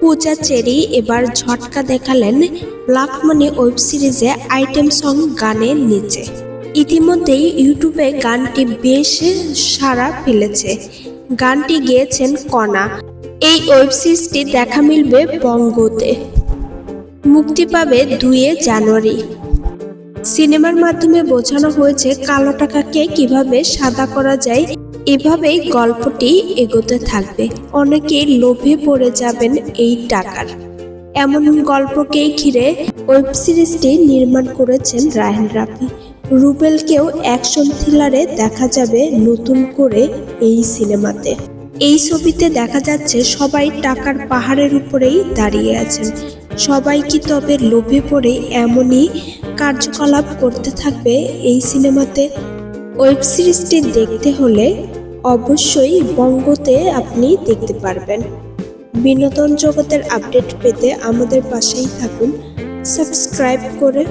পূজা cherry এবার ঝটকা দেখালেন ব্ল্যাক মানি ওয়েব সিরিজে আইটেম সং গানের নিচে। ইতিমধ্যেই ইউটিউবে গানটি বেশ সাড়া ফেলেছে। গানটি গেয়েছেন কণা। এই ওয়েব সিরিজটি দেখা মিলবে বঙ্গতে। মুক্তি পাবে দুয়ে জানুয়ারি। সিনেমার মাধ্যমে বোঝানো হয়েছে কালো টাকাকে কীভাবে সাদা করা যায়, এভাবেই গল্পটি এগোতে থাকবে। অনেকেই লোভে পড়ে যাবেন এই টাকার। এমন গল্পকেই ঘিরে ওয়েব সিরিজটি নির্মাণ করেছেন রায়হান রাফি। রুবেলকেও অ্যাকশন থ্রিলারে দেখা যাবে নতুন করে এই সিনেমাতে। এই ছবিতে দেখা যাচ্ছে সবাই টাকার পাহাড়ের উপরেই দাঁড়িয়ে আছেন। সবাই কি তবে লোভে পড়ে এমনই কার্যকলাপ করতে থাকবে এই সিনেমাতে। ওয়েব সিরিজটি দেখতে হলে অবশ্যই বঙ্গতে আপনি দেখতে পারবেন। বিনোদন জগতের আপডেট পেতে আমাদের পাশেই থাকুন। সাবস্ক্রাইব করে